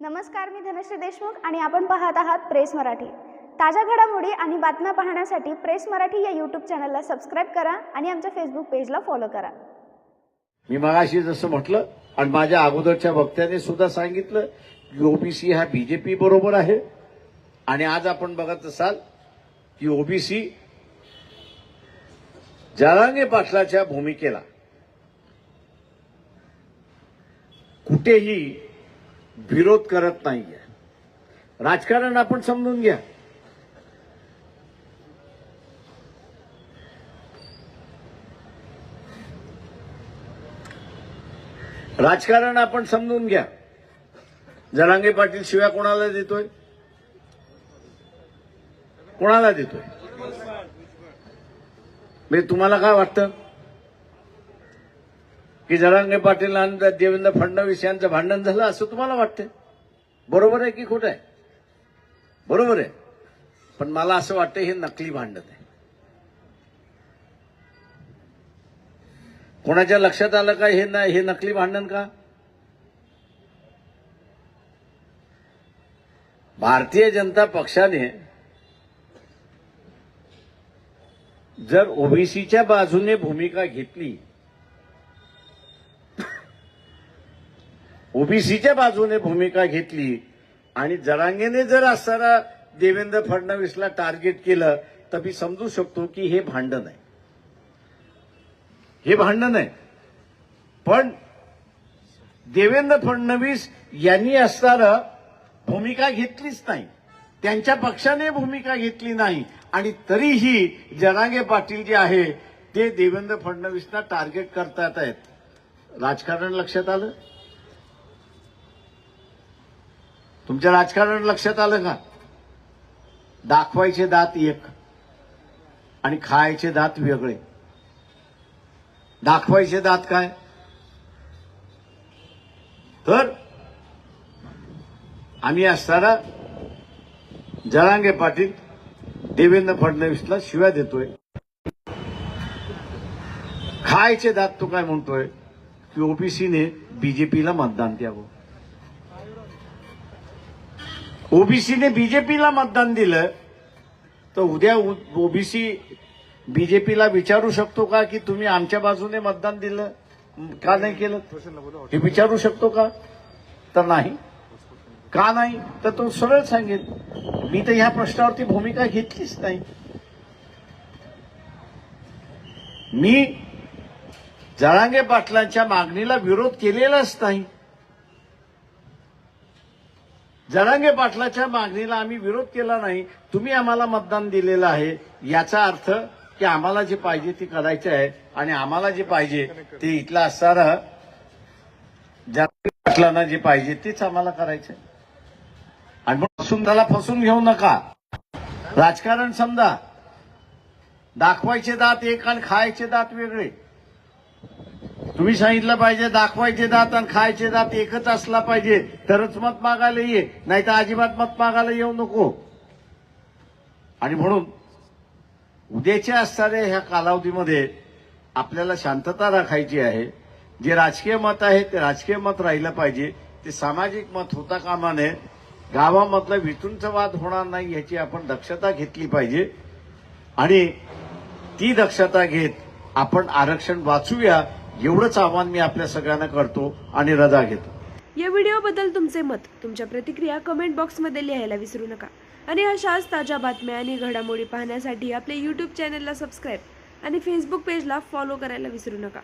नमस्कार मी धनश्री देशमुख आणि आपण पाहत आहात प्रेस मराठी. ताज्या घडामोडी आणि बातम्या पाहण्यासाठी प्रेस मराठी या यूट्यूब चॅनलला सबस्क्राईब करा आणि आमच्या फेसबुक पेजला फॉलो करा. मी मगाशी जसं म्हटलं आणि माझ्या अगोदरच्या वक्त्याने सुद्धा सांगितलं की ओबीसी हा बीजेपी बरोबर आहे. आणि आज आपण बघत असाल की ओबीसी जरांगे पाटलाच्या भूमिकेला कुठेही विरोध करत नाहीये. राजकारण आपण समजून घ्या. राजकारण आपण समजून घ्या. जरांगे पाटील शिव्या कोणाला देतोय? कोणाला देतोय? म्हणजे तुम्हाला काय वाटतं? की जरांगे पाटील आणि देवेंद्र फडणवीस यांचं भांडण झालं असं तुम्हाला वाटतंय? बरोबर आहे की खोटं आहे? बरोबर आहे. पण मला असं वाटतं हे नकली भांडण आहे. कोणाच्या लक्षात आलं का हे ना हे नकली भांडण का? भारतीय जनता पक्षाने जर ओबीसीच्या बाजूने भूमिका घेतली ओबीसीच्या बाजूने भूमिका घेतली आणि जरांगेने जर असताना देवेंद्र फडणवीसला टार्गेट केलं तर मी समजू शकतो की हे भांडण आहे. हे भांडण आहे पण देवेंद्र फडणवीस यांनी असताना भूमिका घेतलीच नाही. त्यांच्या पक्षाने भूमिका घेतली नाही. आणि तरीही जरांगे पाटील जे आहे ते देवेंद्र फडणवीसना टार्गेट करतात आहेत. राजकारण लक्षात आलं? तुमच्या राजकारण लक्षात आलं का? दाखवायचे दात एक आणि खायचे दात वेगळे. दाखवायचे दात काय? तर आम्ही असताना जरांगे पाटील देवेंद्र फडणवीसला शिव्या देतोय. खायचे दात तो काय म्हणतोय? की ओबीसीने बीजेपीला मतदान द्यावं. ओबीसीने बीजेपीला मतदान दिलं तर उद्या ओबीसी बीजेपीला विचारू शकतो का की तुम्ही आमच्या बाजूने मतदान दिलं? का नाही केलं? हे विचारू शकतो का? तर नाही. का नाही? तर तो सरळ सांगेल. मी तर ह्या प्रश्नावरती भूमिका घेतलीच नाही. मी जळांगे पाटलांच्या मागणीला विरोध केलेलाच नाही. जरांगे पाटलाच्या मागणीला आम्ही विरोध केला नाही तुम्ही आम्हाला मतदान दिलेलं आहे याचा अर्थ की आम्हाला जे पाहिजे ते करायचे आहे आणि आम्हाला जे पाहिजे ते इथलं असणारा जरांगे पाटलांना जे पाहिजे तेच आम्हाला करायचं आहे. आणि फसून त्याला फसून घेऊ नका. राजकारण समजा दाखवायचे दात एक आणि खायचे दात वेगळे. तुम्ही सांगितलं पाहिजे दाखवायचे दात आणि खायचे दात एकच असला पाहिजे. तरच मत मागायला ये नाही तर अजिबात मत मागायला येऊ नको. आणि म्हणून उद्याच्या असणाऱ्या ह्या कालावधीमध्ये आपल्याला शांतता राखायची आहे. जे राजकीय मत आहे ते राजकीय मत राहिलं पाहिजे. ते सामाजिक मत होता कामा नये. गावामधला वितूंचा वाद होणार नाही याची आपण दक्षता घेतली पाहिजे. आणि ती दक्षता घेत आपण आरक्षण वाचूया. एवढंच आव्हान मी आपल्या सगळ्यांना करतो आणि रजा घेतो. या व्हिडिओबद्दल तुमचे मत तुमच्या प्रतिक्रिया कमेंट बॉक्समध्ये लिहायला विसरू नका. आणि अशाच ताज्या बातम्या आणि घडामोडी पाहण्यासाठी आपल्या यूट्यूब चॅनलला सबस्क्राईब आणि फेसबुक पेजला फॉलो करायला विसरू नका.